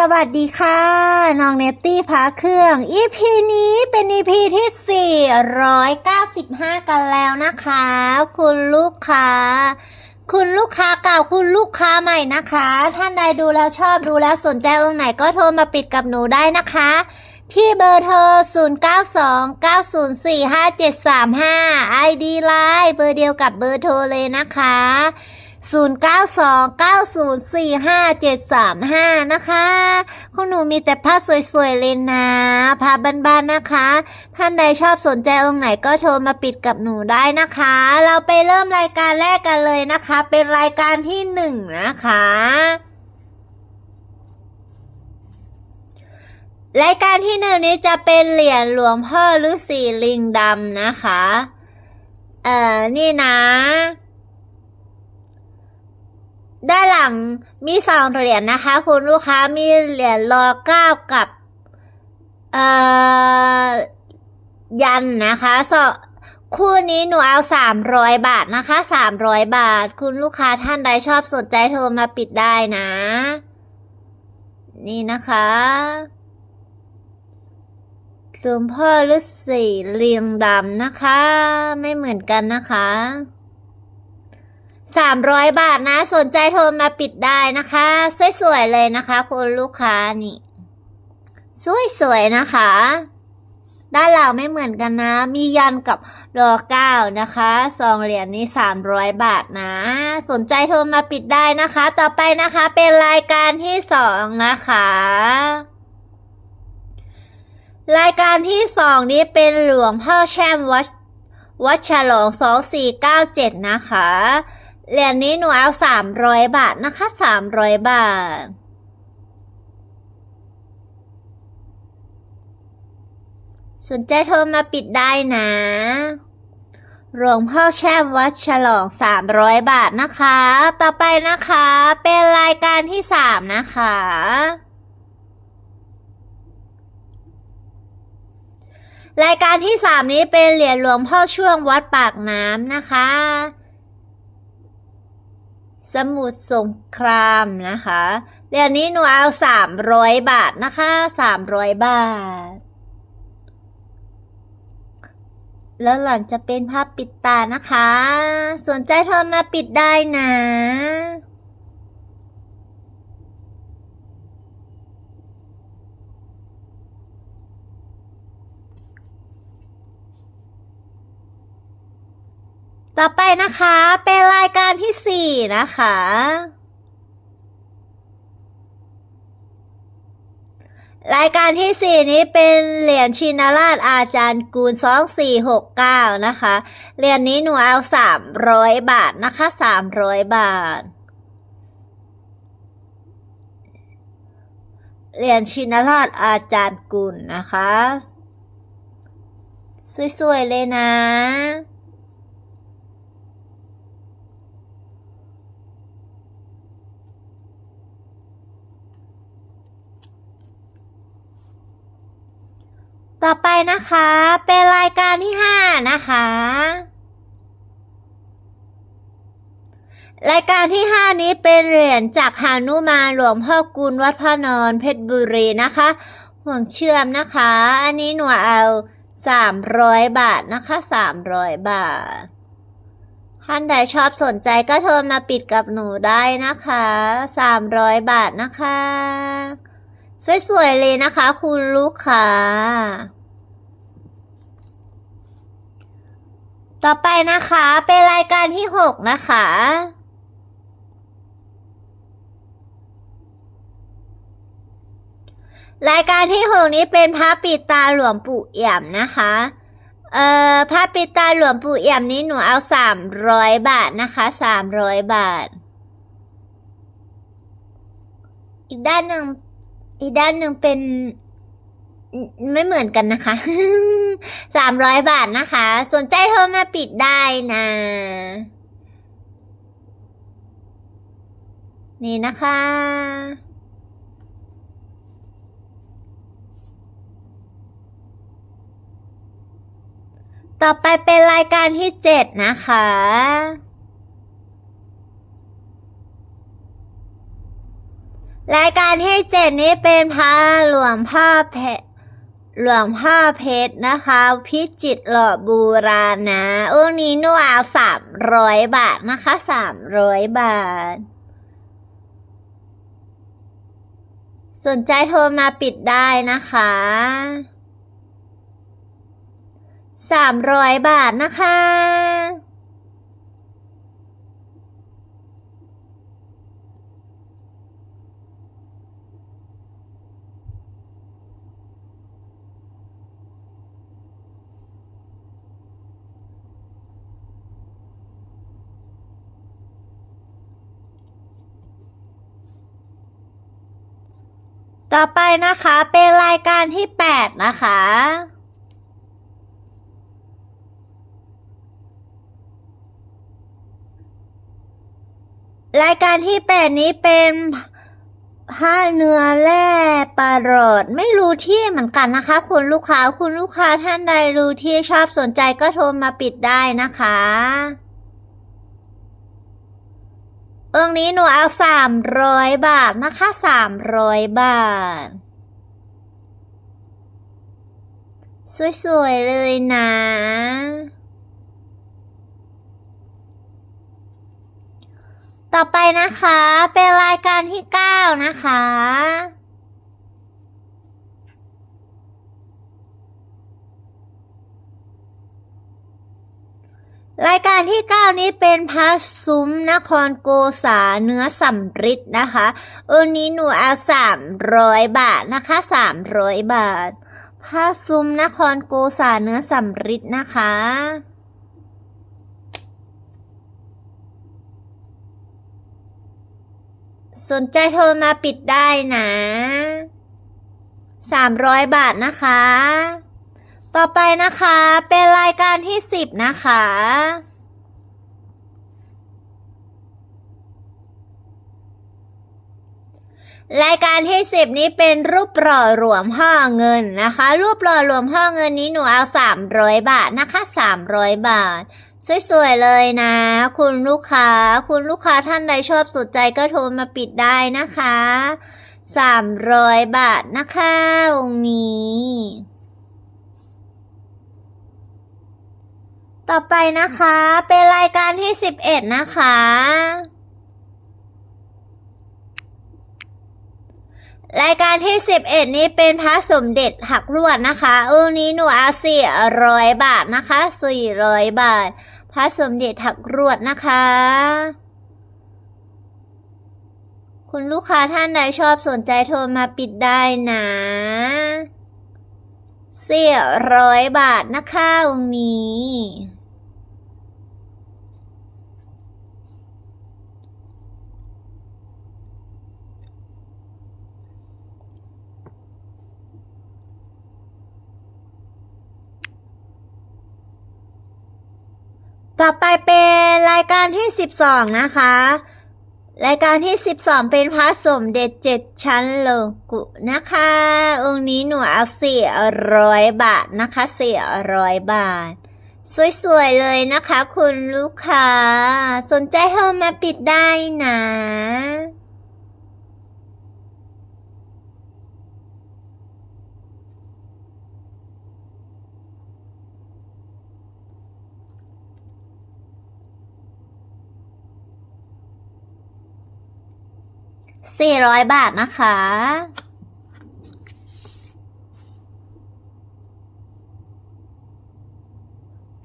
สวัสดีค่ะ น้องเนตตี้พาเครื่อง EP นี้เป็น EP ที่ 495 กันแล้วนะคะ คุณลูกค้า คุณลูกค้าเก่าคุณลูกค้าใหม่นะคะ ท่านใดดูแล้วชอบดูแล้วสนใจองค์ไหนก็โทรมาปิดกับหนูได้นะคะ ที่เบอร์โทร0929045735 ID Line เบอร์เดียวกับเบอร์โทรเลยนะคะ 0929045735 นะคะของหนูมีแต่ผ้าสวยๆเลยนะผ้าบ้านๆนะคะ ท่านใดชอบสนใจองค์ไหนก็โทรมาปิดกับหนูได้นะคะ เราไปเริ่มรายการแรกกันเลยนะคะ เป็นรายการที่หนึ่งนะคะรายการที่หนึ่งนี้จะเป็นเหรียญหลวงพ่อฤาษีลิงดำนะคะ เอ่อ นี่นะ ด้านหลังมีสองเหรียญนะคะ คุณลูกค้ามีเหรียญรอเก้ากับเอ่อยันนะคะสองคู่นี้หนูเอาสามร้อยบาทนะคะสามร้อยบาท คุณลูกค้าท่านใดชอบสนใจโทรมาปิดได้นะ นี่นะคะหลวงพ่อฤาษีเรียงดำนะคะ ไม่เหมือนกันนะคะ สามร้อยบาทนะ สนใจโทรมาปิดได้นะคะ สวยๆเลยนะคะ คุณลูกค้านี่ สวยๆนะคะ ด้านหลังไม่เหมือนกันนะ มียันกับรอเก้านะคะซองเหรียญนี้สามร้อยบาทนะ สนใจโทรมาปิดได้นะคะ ต่อไปนะคะเป็นรายการที่สองนะคะรายการที่สองนี้เป็นหลวงพ่อแช่มวัดวัดฉลองสองสี่เก้าเจ็ดนะคะ เหรียญนี้หนูเอาสามร้อยบาทนะคะสามร้อยบาท สนใจโทรมาปิดได้นะ หลวงพ่อแช่มวัดฉลองสามร้อยบาทนะคะ ต่อไปนะคะ เป็นรายการที่สามนะคะรายการที่สามนี้เป็นเหรียญหลวงพ่อช่วงวัดปากน้ำนะคะ สมุทรสงครามนะคะเดี๋ยวนี้หนูเอาสามร้อยบาทนะคะสามร้อยบาท แล้วหลังจะเป็นภาพปิดตานะคะ สนใจโทรมาปิดได้นะ ต่อไปนะคะเป็นรายการที่สี่นะคะ รายการที่สี่นี้เป็นเหรียญชินราชอาจารย์กูลสองสี่หกเก้านะคะ เหรียญนี้หนูเอาสามร้อยบาทนะคะสามร้อยบาท เหรียญชินราชอาจารย์กุลนะคะ สวยๆเลยนะ ต่อไปนะคะ เป็นรายการที่ห้านะคะ รายการที่ห้านี้เป็นเหรียญจากหานุมานหลวงพ่อกุลวัดพระนอนเพชรบุรีนะคะ ห่วงเชื่อมนะคะ อันนี้หนูเอาสามร้อยบาทนะคะสามร้อยบาท ท่านใดชอบสนใจก็โทรมาปิดกับหนูได้นะคะสามร้อยบาทนะคะสวยๆเลยนะคะ คุณลูกค้า ต่อไปนะคะเป็นรายการที่หกนะคะ รายการที่หกนี้เป็นพระปิดตาหลวงปู่เอี่ยมนะคะ เอ่อพระปิดตาหลวงปู่เอี่ยมนี้หนูเอาสามร้อยบาทนะคะสามร้อยบาท อีกด้านหนึ่งอีกด้านหนึ่งเป็น ไม่เหมือนกันนะคะ สามร้อยบาทนะคะ สนใจโทรมาปิดได้นะ นี่นะคะต่อไปเป็นรายการที่เจ็ดนะคะ รายการที่เจ็ดนี้เป็นพระหลวงพ่อเพชร หลวงพ่อเพชรนะคะ พิจิตรหล่อบูราณนะองค์นี้หนูเอาสามร้อยบาทนะคะสามร้อยบาท สนใจโทรมาปิดได้นะคะสามร้อยบาทนะคะ ต่อไปนะคะเป็นรายการที่ 8 นะคะ รายการที่ 8 นี้เป็นผ้าเนื้อแร่ปลาโรดไม่รู้ที่เหมือนกันนะคะ คุณลูกค้าคุณลูกค้าท่านใดรู้ที่ชอบสนใจก็โทรมาปิดได้นะคะ เองนี้หนูเอาสามร้อยบาทนะคะสามร้อยบาท สวยๆเลยนะ ต่อไปนะคะ เป็นรายการที่เก้านะคะ รายการที่ 9 นี้เป็นพระซุ้มนครโกษาเนื้อสำริดนะคะอันนี้หนูเอาสามร้อยบาทนะคะสามร้อยบาทพระซุ้มนครโกษาเนื้อสำริดนะคะสนใจโทรมาปิดได้นะสามร้อยบาทนะคะ ต่อไปนะคะเป็นรายการที่สิบนะคะ รายการที่สิบนี้เป็นรูปหล่อหลวงพ่อเงินนะคะ รูปหล่อหลวงพ่อเงินนี้หนูเอาสามร้อยบาทนะคะสามร้อยบาทสวยๆเลยนะ คุณลูกค้า คุณลูกค้าท่านใดชอบสนใจก็โทรมาปิดได้นะคะสามร้อยบาทนะคะองค์นี้ ต่อไปนะคะ เป็นรายการที่สิบเอ็ดนะคะ รายการที่สิบเอ็ดนี้เป็นพระสมเด็จหักลวดนะคะองนี้หนูเอาสี่ร้อยบาทนะคะสี่ร้อยบาท พระสมเด็จหักลวดนะคะ คุณลูกค้าท่านใดชอบสนใจโทรมาปิดได้นะสี่ร้อยบาทนะคะองค์นี้ ต่อไปเป็นรายการที่ 12 นะคะ รายการที่ 12 เป็นพระสมเด็จเจ็ดชั้นโลกุนะคะ องค์นี้หนูเอาสี่ร้อยบาทนะคะสี่ร้อยบาท สวยๆเลยนะคะ คุณลูกค้า สนใจโทรมาปิดได้นะ สี่ร้อยบาทนะคะ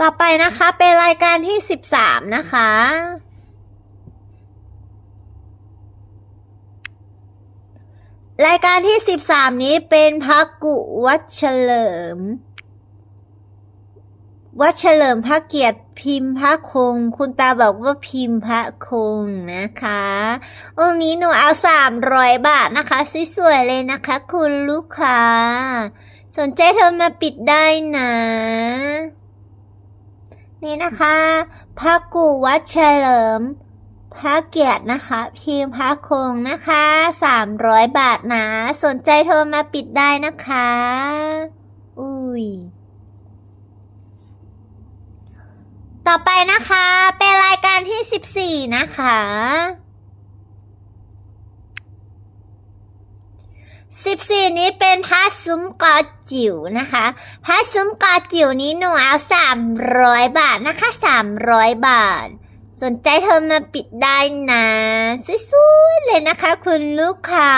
ต่อไปนะคะเป็นรายการที่สิบสามนะคะ รายการที่สิบสามนี้เป็นพักกุวัดเฉลิม วัดเฉลิมพระเกียรติพิมพ์พระคง คุณตาบอกว่าพิมพ์พระคงนะคะ องค์นี้หนูเอาสามร้อยบาทนะคะสวยๆเลยนะคะ คุณลูกค้า สนใจเธอมาปิดได้นะ นี่นะคะพระกูวัดเฉลิมพระเกียรตินะคะ พิมพ์พระคงนะคะสามร้อยบาทนะ สนใจโทรมาปิดได้นะคะ อุ้ย ต่อไปนะคะ เป็นรายการที่ 14 นะคะสิบสี่นี้เป็นพระซุ้มกอจิ๋วนะคะพระซุ้มกอจิ๋วนี้หนูเอาสามร้อยบาทนะคะสามร้อยบาท สนใจเธอมาปิดได้นะสวยๆเลยนะคะ คุณลูกค้า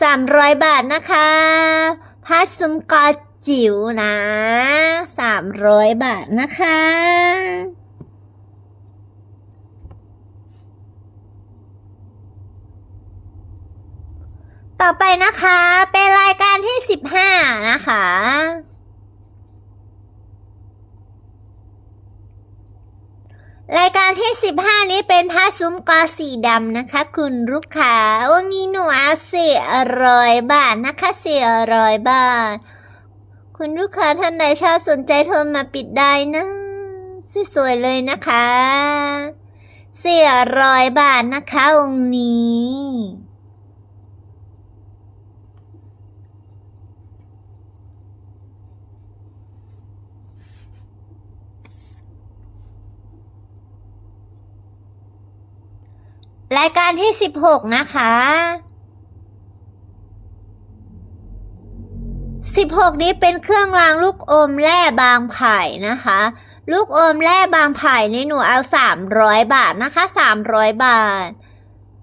สามร้อยบาทนะคะพระซุ้มกอ จิ๋วนะสามร้อยบาทนะคะ ต่อไปนะคะ เป็นรายการที่สิบห้านะคะรายการที่สิบห้านี้เป็นผ้าซุ้มกอสีดำนะคะ คุณลูกค้าวันนี้หนูเอาสี่ร้อยบาทนะคะสี่ร้อยบาท คุณลูกค้าท่านใดชอบสนใจโทรมาปิดได้นะ สวยๆเลยนะคะสี่ร้อยบาทนะคะองค์นี้รายการที่สิบหกนะคะ สิบหกนี้เป็นเครื่องรางลูกอมแร่บางไผ่นะคะ ลูกอมแร่บางไผ่นี่หนูเอาสามร้อยบาทนะคะสามร้อยบาท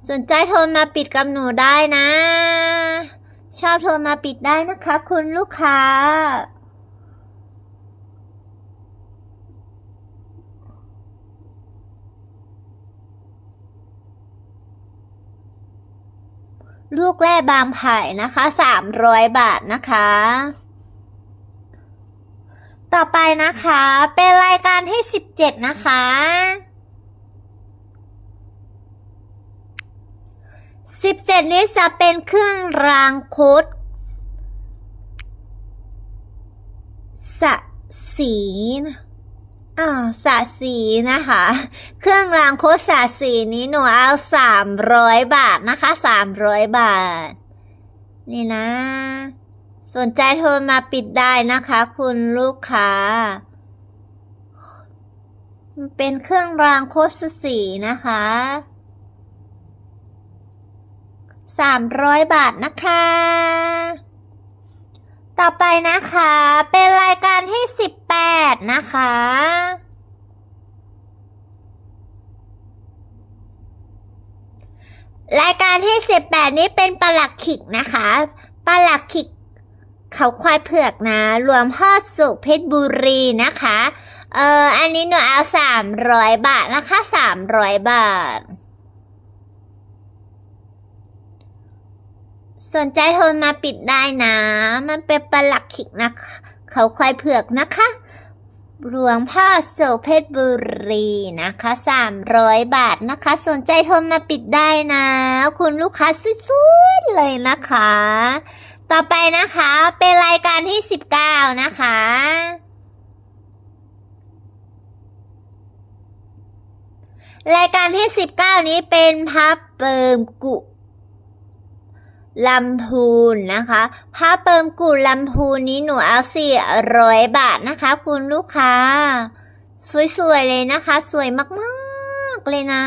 สนใจโทรมาปิดกับหนูได้นะ ชอบโทรมาปิดได้นะคะ คุณลูกค้า ลูกแร่บางไผ่นะคะสามร้อยบาทนะคะ ต่อไปนะคะ เป็นรายการที่สิบเจ็ดนะคะสิบเจ็ดนี้จะเป็นเครื่องรางโคดสสีนะ อ่าสะสีนะคะ เครื่องรางโคตรสาสีนี้หนูเอาสามร้อยบาทนะคะสามร้อยบาท นี่นะ สนใจโทรมาปิดได้นะคะ คุณลูกค้ามันเป็นเครื่องรางโคตรสีนะคะสามร้อยบาทนะคะ ต่อไปนะคะ เป็นรายการที่สิบแปดนะคะ รายการที่สิบแปดนี้เป็นปลาหลักขิกนะคะปลาหลักขิกเขาควายเผือกนะ รวมพ่อสุขเพชรบุรีนะคะ เอออันนี้หนูเอาสามร้อยบาทนะคะสามร้อยบาท สนใจโทรมาปิดได้นะ มันเป็นปลาหลักขิกนะ เขาควายเผือกนะคะ หลวงพ่อโสเพชรบุรีนะคะสามร้อยบาทนะคะ สนใจโทรมาปิดได้นะ คุณลูกค้าสวยๆเลยนะคะ ต่อไปนะคะ เป็นรายการที่สิบเก้านะคะรายการที่สิบเก้านี้เป็นพับเปิมกุ ลำพูนนะคะผ้าเปิมกุลำพูนนี้หนูเอาสี่ร้อยบาทนะคะ คุณลูกค้า สวยๆเลยนะคะ สวยมากๆเลยนะ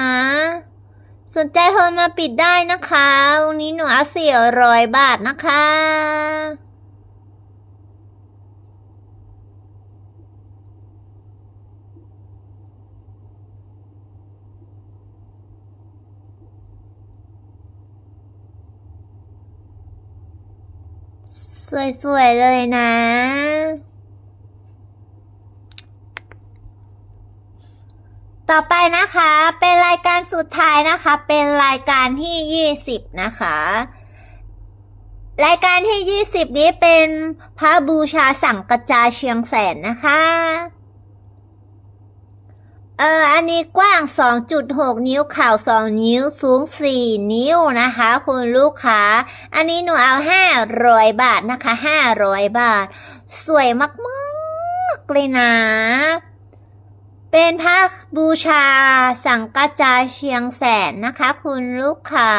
สนใจโทรมาปิดได้นะคะ วันนี้หนูเอาสี่ร้อยบาทนะคะ สวยๆเลยนะ ต่อไปนะคะ เป็นรายการสุดท้ายนะคะ เป็นรายการที่ยี่สิบนะคะ รายการที่ยี่สิบนี้เป็นพระบูชาสั่งกระจาเชียงแสนนะคะ เออ อันนี้กว้าง 2.6 นิ้วข่าว 2 นิ้ว สูง 4 นิ้วนะคะ คุณลูกค้า อันนี้หนูเอา 500 บาทนะคะ 500 บาท สวยมากๆเลยนะ เป็นผ้าบูชาสังกระจาเชียงแสนนะคะ คุณลูกค้า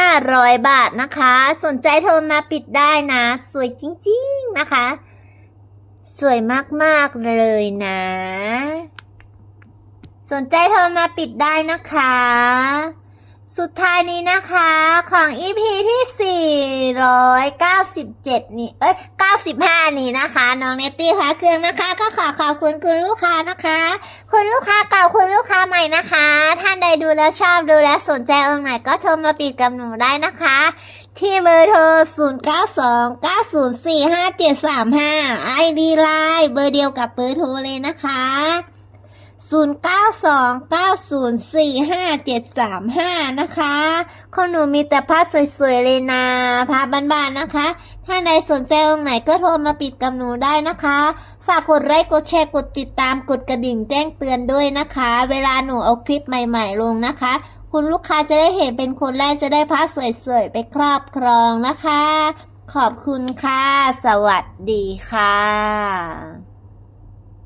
500 บาทนะคะ สนใจโทรมาปิดได้นะ สวยจริง ๆ นะคะ สวยมากๆเลยนะ สนใจโทรมาปิดได้นะคะ สุดท้ายนี้นะคะของ EP ที่ 497 นี่เอ้ย 95 นี้นะคะ น้องเนตตี้คะเครื่องนะคะ ก็ขอขอบคุณคุณลูกค้านะคะ คุณลูกค้าเก่าคุณลูกค้าใหม่นะคะ ท่านใดดูแลวชอบดูแลวสนใจองค์ไหนก็โทรมาปิดกับหนูได้นะคะ ที่เบอร์โทร 0929045735 ID Line เบอร์เดียวกับเบอร์โทรเลยนะคะ 0929045735 นะคะขอหนูมีแต่ผ้าสวยๆ เลยนะผ้าบ้านๆ นะคะ ถ้าใดสนใจองไหนก็โทรมาปิดกับหนูได้นะคะ ฝากกดไลค์ กดแชร์ กดติดตาม กดกระดิ่งแจ้งเตือนด้วยนะคะ เวลาหนูเอาคลิปใหม่ๆ ลงนะคะ คุณลูกค้าจะได้เห็นเป็นคนแรกจะได้ผ้าสวยๆ ไปครอบครองนะคะ ขอบคุณค่ะ สวัสดีค่ะ